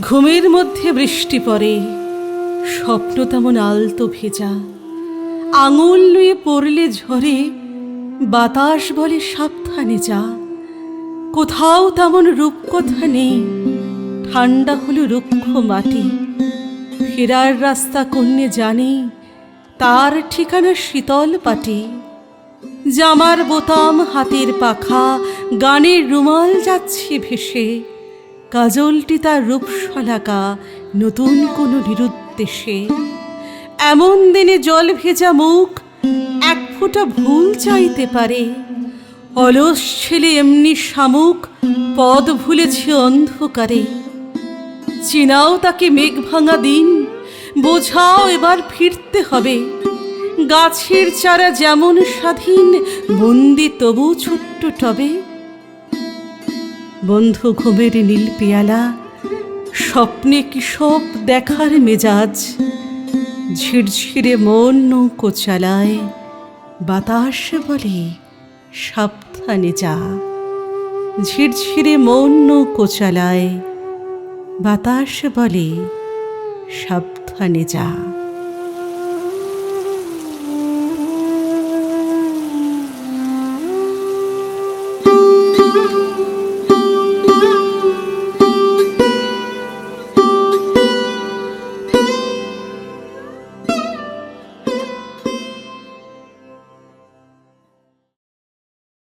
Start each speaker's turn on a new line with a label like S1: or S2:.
S1: ঘুমের মধ্যে বৃষ্টি পড়ে, স্বপ্ন তেমন আলতো ভেজা। আঙুল লুয়ে পড়লে ঝরে, বাতাস বলে সাবধানে যা। কোথাও তেমন রূপকথা নেই, ঠান্ডা হলো রুক্ষ মাটি। ফেরার রাস্তা কন্যে জানে, তার ঠিকানা শীতল পাটি। জামার বোতাম হাতের পাখা, গানের রুমাল যাচ্ছে ভেসে। কাজলটি তার রূপশলাকা নতুন কোনো নিরুদ্দেশে। এমন দিনে জল ভেজা মুখ এক ফোঁটা ভুল চাইতে পারে। অলস ছেলে এমনি শামুক, পদ ভুলেছে অন্ধকারে। চিনাও তাকে মেঘ ভাঙা দিন, বোঝাও এবার ফিরতে হবে। গাছের চারা যেমন স্বাধীন, বন্দি তবু ছোট্ট টবে। বন্ধু ঘুমের নীল পেয়ালা, স্বপ্নে কি সব দেখার মেজাজ? ঝিরঝিরে মন নৌকো চালায়, বাতাস বলে সাবধানে যা। ঝিরঝিরে মন নৌকো চালায়, বাতাস বলে সাবধানে যা।